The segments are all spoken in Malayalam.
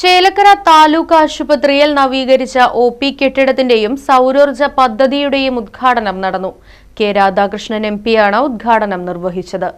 Chelakkara taluk ആശുപത്രിയിൽ നവീകരിച്ച ഒ പി കെട്ടിടത്തിന്റെയും സൗരോർജ പദ്ധതിയുടെയും ഉദ്ഘാടനം നടന്നു. കെ രാധാകൃഷ്ണൻ എം പിയാണ് ഉദ്ഘാടനം നിർവഹിച്ചത്.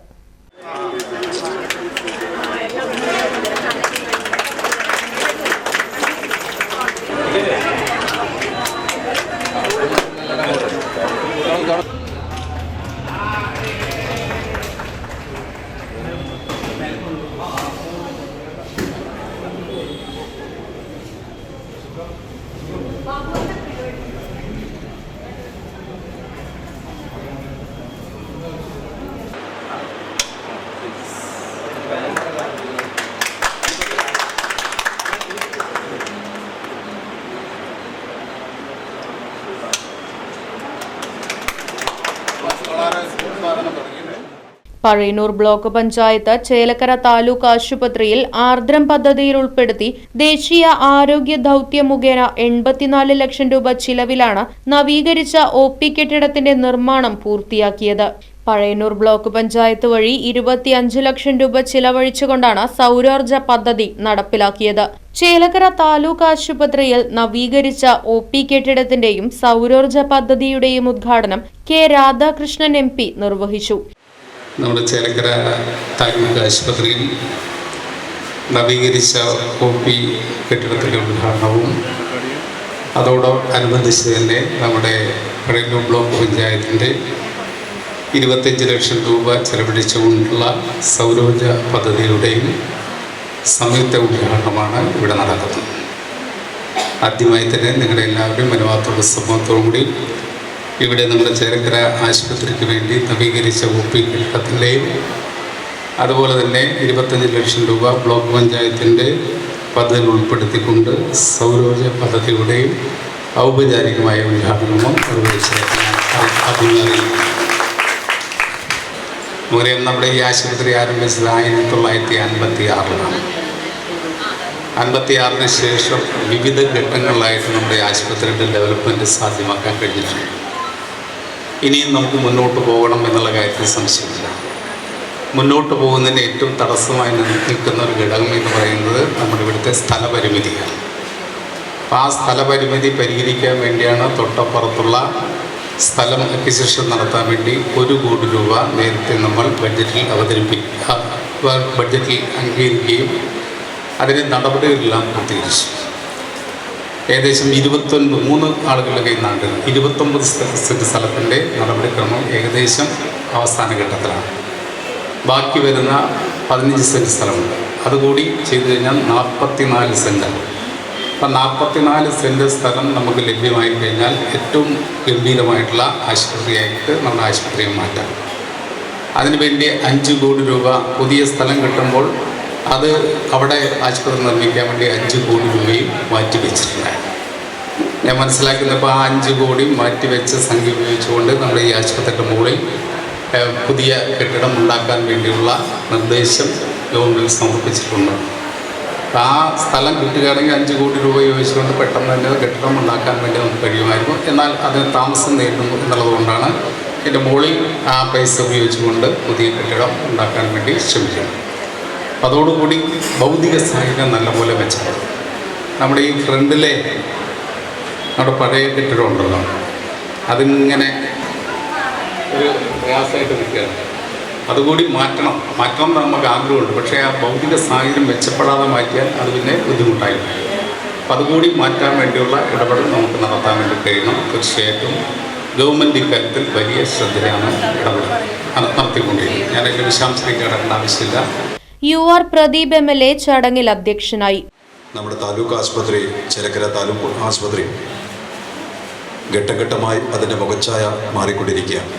പഴയന്നൂർ ബ്ലോക്ക് പഞ്ചായത്ത് ചേലക്കര താലൂക്ക് ആശുപത്രിയിൽ ആർദ്രം പദ്ധതിയിൽ ഉൾപ്പെടുത്തി ദേശീയ ആരോഗ്യ ദൗത്യം മുഖേന എൺപത്തിനാല് ലക്ഷം രൂപ ചിലവിലാണ് നവീകരിച്ച ഒ പി കെട്ടിടത്തിന്റെ നിർമ്മാണം പൂർത്തിയാക്കിയത്. പഴയന്നൂർ ബ്ലോക്ക് പഞ്ചായത്ത് വഴി ഇരുപത്തിയഞ്ച് ലക്ഷം രൂപ ചിലവഴിച്ചുകൊണ്ടാണ് സൗരോർജ പദ്ധതി നടപ്പിലാക്കിയത്. ചേലക്കര താലൂക്ക് ആശുപത്രിയിൽ നവീകരിച്ച ഒ പി കെട്ടിടത്തിന്റെയും സൗരോർജ പദ്ധതിയുടെയും ഉദ്ഘാടനം കെ രാധാകൃഷ്ണൻ എം നിർവഹിച്ചു. നമ്മുടെ ചേലക്കര താലൂക്ക് ആശുപത്രിയിൽ നവീകരിച്ച ഒ പി കെട്ടിടത്തിന്റെ ഉദ്ഘാടനവും അതോടനുബന്ധിച്ച് തന്നെ നമ്മുടെ പഴയ ബ്ലോക്ക് പഞ്ചായത്തിന്റെ ഇരുപത്തഞ്ച് ലക്ഷം രൂപ ചെലവഴിച്ചുകൊണ്ടുള്ള സൗരോർജ പദ്ധതിയുടെയും സംയുക്ത ഉദ്ഘാടനമാണ് ഇവിടെ നടക്കുന്നത്. ആദ്യമായി തന്നെ നിങ്ങളുടെ എല്ലാവരുടെയും മനോഭാവത്തോടും സമൂഹത്തോടു കൂടി ഇവിടെ നമ്മുടെ ചേരക്കര ആശുപത്രിക്ക് വേണ്ടി നവീകരിച്ച ഒ പി കെട്ടിടത്തിന്റെയും അതുപോലെ തന്നെ ഇരുപത്തഞ്ച് ലക്ഷം രൂപ ബ്ലോക്ക് പഞ്ചായത്തിന്റെ പദ്ധതിയിൽ ഉൾപ്പെടുത്തിക്കൊണ്ട് സൗരോർജ പദ്ധതിയുടെയും ഔപചാരികമായ ഉദ്ഘാടനവും നിർവഹിച്ച് മൂലം നമ്മുടെ ഈ ആശുപത്രി ആരംഭിച്ചത് ആയിരത്തി തൊള്ളായിരത്തി അൻപത്തി ആറിലാണ് അൻപത്തി ആറിന് ശേഷം വിവിധ ഘട്ടങ്ങളിലായിട്ട് നമ്മുടെ ആശുപത്രിയുടെ ഡെവലപ്മെന്റ് സാധ്യമാക്കാൻ കഴിഞ്ഞിട്ടുണ്ട്. ഇനിയും നമുക്ക് മുന്നോട്ട് പോകണം എന്നുള്ള കാര്യത്തിൽ സംശയമില്ല. മുന്നോട്ട് പോകുന്നതിന് ഏറ്റവും തടസ്സമായി നിൽക്കുന്ന ഒരു ഘടകം എന്ന് പറയുന്നത് നമ്മുടെ ഇവിടുത്തെ സ്ഥലപരിമിതിയാണ്. അപ്പോൾ ആ സ്ഥലപരിമിതി പരിഹരിക്കാൻ വേണ്ടിയാണ് തൊട്ടപ്പുറത്തുള്ള സ്ഥലം അക്വിസിഷൻ നടത്താൻ വേണ്ടി ഒരു കോടി രൂപ നേരത്തെ നമ്മൾ ബഡ്ജറ്റിൽ അവതരിപ്പിക്കുക ബഡ്ജറ്റിൽ അംഗീകരിക്കുകയും അതിന്റെ നടപടികളെല്ലാം പൂർത്തീകരിച്ചു. ഏകദേശം ഇരുപത്തൊൻപത് മൂന്ന് ആളുകളുടെ കയ്യിൽ നിന്നാണ് ഇരുപത്തൊമ്പത് സെന്റ് സ്ഥലത്തിന്റെ നടപടിക്രമം ഏകദേശം അവസാന ഘട്ടത്തിലാണ്. ബാക്കി വരുന്ന പതിനഞ്ച് സെന്റ് സ്ഥലമുണ്ട്. അതുകൂടി ചെയ്തു കഴിഞ്ഞാൽ നാൽപ്പത്തി നാല് സെന്റാണ് അപ്പം നാൽപ്പത്തിനാല് സെന്റ് സ്ഥലം നമുക്ക് ലഭ്യമായി കഴിഞ്ഞാൽ ഏറ്റവും ഗംഭീരമായിട്ടുള്ള ആശുപത്രിയായിട്ട് നമ്മുടെ ആശുപത്രിയെ മാറ്റാം. അതിനുവേണ്ടി അഞ്ച് കോടി രൂപ പുതിയ സ്ഥലം കിട്ടുമ്പോൾ അത് അവിടെ ആശുപത്രി നിർമ്മിക്കാൻ വേണ്ടി അഞ്ച് കോടി രൂപയും മാറ്റി വെച്ചിട്ടുണ്ടായിരുന്നു ഞാൻ മനസ്സിലാക്കുന്നപ്പോൾ ആ അഞ്ച് കോടി മാറ്റിവെച്ച സംഖ്യ ഉപയോഗിച്ചുകൊണ്ട് നമ്മൾ ഈ ആശുപത്രിയുടെ മുകളിൽ പുതിയ കെട്ടിടം ഉണ്ടാക്കാൻ വേണ്ടിയുള്ള നിർദ്ദേശം ഗവൺമെന്റ് സമർപ്പിച്ചിട്ടുണ്ട്. ആ സ്ഥലം കിട്ടുകയാണെങ്കിൽ അഞ്ച് കോടി രൂപ ഉപയോഗിച്ചുകൊണ്ട് പെട്ടെന്ന് തന്നെ കെട്ടിടം ഉണ്ടാക്കാൻ വേണ്ടി നമുക്ക് കഴിയുമായിരുന്നു. എന്നാൽ അതിന് താമസം നേരിടുന്നു എന്നുള്ളതുകൊണ്ടാണ് എന്റെ മുകളിൽ ആ പൈസ ഉപയോഗിച്ചുകൊണ്ട് പുതിയ കെട്ടിടം ഉണ്ടാക്കാൻ വേണ്ടി ശ്രമിക്കുന്നത് അതോടുകൂടി ഭൗതിക സാഹചര്യം നല്ലപോലെ മെച്ചപ്പെടും. നമ്മുടെ ഈ ഫ്രണ്ടിലെ നമ്മുടെ പഴയ കെട്ടിടം ഉണ്ടല്ലോ അതിങ്ങനെ ഒരു പ്രയാസമായിട്ട് നിൽക്കുകയാണ്. അതുകൂടി മാറ്റണം. മാറ്റണം എന്ന് നമുക്ക് ആഗ്രഹമുണ്ട്. പക്ഷേ ആ ഭൗതിക സാഹചര്യം മെച്ചപ്പെടാതെ മാറ്റിയാൽ അത് പിന്നെ ബുദ്ധിമുട്ടായി. അപ്പം അതുകൂടി മാറ്റാൻ വേണ്ടിയുള്ള ഇടപെടൽ നമുക്ക് നടത്താൻ വേണ്ടി കഴിയണം. തീർച്ചയായിട്ടും ഗവൺമെന്റ് ഇക്കാര്യത്തിൽ വലിയ ശ്രദ്ധയാണ് ഇടപെടൽ നടത്തിക്കൊണ്ടിരിക്കുന്നത്. ഞാൻ അതിന്റെ വിശദാംശത്തിലേക്ക് കടക്കേണ്ട ആവശ്യമില്ല. U R Pradeep M L A ചടങ്ങിൽ അധ്യക്ഷനായി. നമ്മുടെ താലൂക്ക് ആശുപത്രി ചിലക്കര താലൂക്ക് ആശുപത്രി ഘട്ടം ഘട്ടമായി അതിന്റെ മുഖച്ഛായ മാറിക്കൊണ്ടിരിക്കുകയാണ്.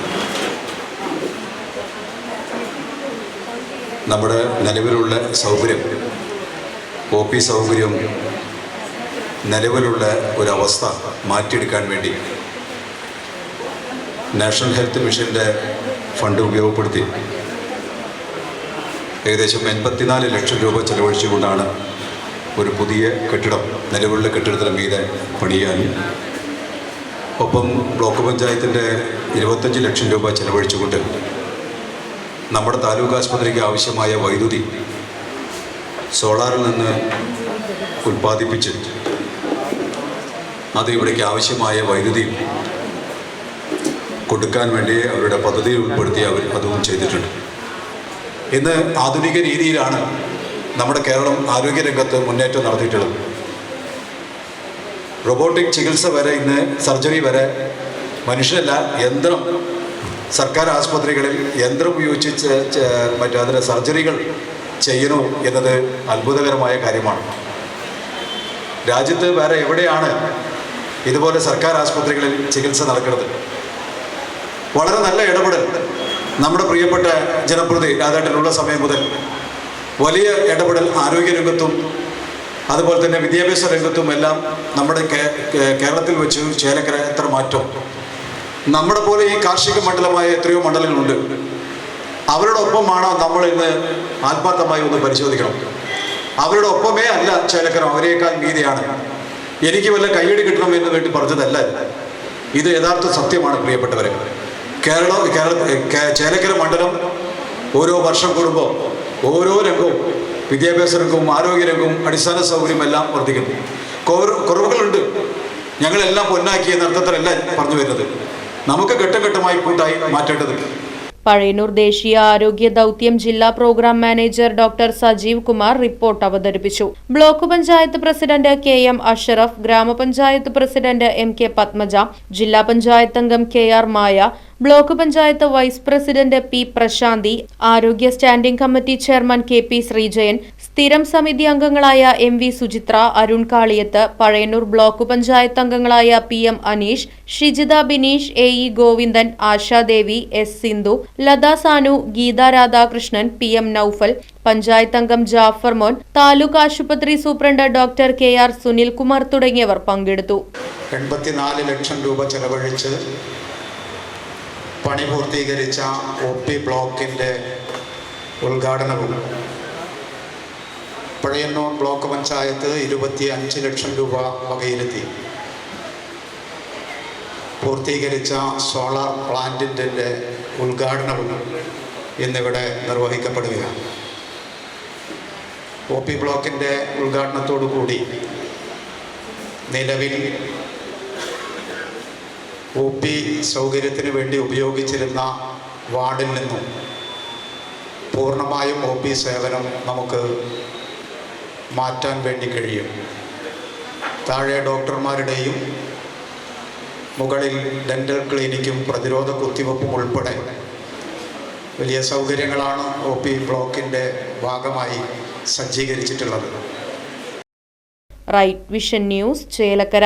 നമ്മുടെ നിലവിലുള്ള സൗകര്യം ഒ പി സൗകര്യം നിലവിലുള്ള ഒരവസ്ഥ മാറ്റിയെടുക്കാൻ വേണ്ടി നാഷണൽ ഹെൽത്ത് മിഷന്റെ ഫണ്ട് ഉപയോഗപ്പെടുത്തി ഏകദേശം എൺപത്തിനാല് ലക്ഷം രൂപ ചെലവഴിച്ചുകൊണ്ടാണ് ഒരു പുതിയ കെട്ടിടം നിലവിലുള്ള കെട്ടിടത്തിന് മീതെ പണിയാൻ. ഒപ്പം ബ്ലോക്ക് പഞ്ചായത്തിന്റെ ഇരുപത്തഞ്ച് ലക്ഷം രൂപ ചെലവഴിച്ചുകൊണ്ട് നമ്മുടെ താലൂക്ക് ആശുപത്രിക്ക് ആവശ്യമായ വൈദ്യുതി സോളാറിൽ നിന്ന് ഉൽപ്പാദിപ്പിച്ച് അത് ഇവിടേക്ക് ആവശ്യമായ വൈദ്യുതി കൊടുക്കാൻ വേണ്ടി അവരുടെ പദ്ധതിയിൽ ഉൾപ്പെടുത്തി അവർ അതും ചെയ്തിട്ടുണ്ട്. ഇന്ന് ആധുനിക രീതിയിലാണ് നമ്മുടെ കേരളം ആരോഗ്യരംഗത്ത് മുന്നേറ്റം നടത്തിയിട്ടുള്ളത്. റോബോട്ടിക് ചികിത്സ വരെ ഇന്ന് സർജറി വരെ മനുഷ്യനല്ല യന്ത്രം. സർക്കാർ ആശുപത്രികളിൽ യന്ത്രം ഉപയോഗിച്ച് മറ്റേ അതിന് സർജറികൾ ചെയ്യണു എന്നത് അത്ഭുതകരമായ കാര്യമാണ്. രാജ്യത്ത് വേറെ എവിടെയാണ് ഇതുപോലെ സർക്കാർ ആശുപത്രികളിൽ ചികിത്സ നടക്കുന്നത്? വളരെ നല്ല ഇടപെടൽ. നമ്മുടെ പ്രിയപ്പെട്ട ജനപ്രതി രാധാട്ടനുള്ള സമയം മുതൽ വലിയ ഇടപെടൽ ആരോഗ്യരംഗത്തും അതുപോലെ തന്നെ വിദ്യാഭ്യാസ രംഗത്തും എല്ലാം നമ്മുടെ കേരളത്തിൽ വെച്ച് ചേലക്കര എത്ര മാറ്റം. നമ്മുടെ പോലെ ഈ കാർഷിക മണ്ഡലമായ എത്രയോ മണ്ഡലങ്ങളുണ്ട്. അവരുടെ ഒപ്പമാണോ നമ്മൾ ഇന്ന് ആത്മാർത്ഥമായി ഒന്ന് പരിശോധിക്കണം. അവരുടെ ഒപ്പമേ അല്ല ചേലക്കര അവരെക്കാൾ മീതിയാണ്. എനിക്ക് വല്ല കൈയടി കിട്ടണം എന്ന് വേണ്ടി പറഞ്ഞതല്ല ഇത് യഥാർത്ഥ സത്യമാണ് പ്രിയപ്പെട്ടവരെ. കേരള കേരള ചേലക്കര മണ്ഡലം ഓരോ വർഷം കൂടുമ്പോൾ ഓരോ രംഗവും വിദ്യാഭ്യാസ രംഗവും ആരോഗ്യ രംഗവും അടിസ്ഥാന സൗകര്യം എല്ലാം വർദ്ധിക്കുന്നു. കുറവുകളുണ്ട്. ഞങ്ങളെല്ലാം പൊന്നാക്കിയ അർത്ഥത്തിലല്ല പറഞ്ഞു വരുന്നത്. നമുക്ക് ഘട്ടം ഘട്ടമായി കൂട്ടായി മാറ്റേണ്ടതുണ്ട്. പഴയന്നൂർ ദേശീയ ആരോഗ്യ ദൗത്യം ജില്ലാ programme manager doctor Sajeev Kumar report അവതരിപ്പിച്ചു. Block panchayat president K M Ashraf ഗ്രാമപഞ്ചായത്ത് പ്രസിഡന്റ് എം കെ പത്മജ ജില്ലാ പഞ്ചായത്ത് അംഗം K R Maya block panchayat vice president P Prashanthi ആരോഗ്യ standing committee chairman K P Sreejayan സ്ഥിരം സമിതി അംഗങ്ങളായ M V Suchitra Arun Kaliyath Pazhayannur block panchayat അംഗങ്ങളായ P M Aneesh Shijitha Bineesh A E Govindan Ashadevi S Sindhu Latha Sanu Geetha Radhakrishnan P M Naufal panchayat അംഗം ജാഫർ മോൻ താലൂക്ക് ആശുപത്രി superintendent doctor K R Sunilkumar തുടങ്ങിയവർ പങ്കെടുത്തു. എൺപത്തിനാല് ലക്ഷം രൂപ ചെലവഴിച്ച് പണി പൂർത്തീകരിച്ച ഒ പി ബ്ലോക്കിന്റെ ഉദ്ഘാടനവും പഴയന്നൂർ ബ്ലോക്ക് പഞ്ചായത്ത് ഇരുപത്തി അഞ്ച് ലക്ഷം രൂപ വകയിരുത്തി. പൂർത്തീകരിച്ച സോളാർ പ്ലാന്റിന്റെ ഉദ്ഘാടനവും ഇന്നിവിടെ നിർവഹിക്കപ്പെടുകയാണ്. ഒ പി ബ്ലോക്കിന്റെ ഉദ്ഘാടനത്തോടു കൂടി നിലവിൽ ഒ പി സൗകര്യത്തിന് വേണ്ടി ഉപയോഗിച്ചിരുന്ന വാർഡിൽ നിന്നും പൂർണമായും ഒ പി സേവനം നമുക്ക് മാറ്റാൻ വേണ്ടി കഴിയും. താഴെ ഡോക്ടർമാരുടെയും മുകളിൽ ഡെന്റൽ ക്ലിനിക്കും പ്രതിരോധ കുത്തിവെപ്പും ഉൾപ്പെടെ വലിയ സൗകര്യങ്ങളാണ് ഒ പി ബ്ലോക്കിന്റെ ഭാഗമായി സജ്ജീകരിച്ചിട്ടുള്ളത്. Right vision news Chelakkara.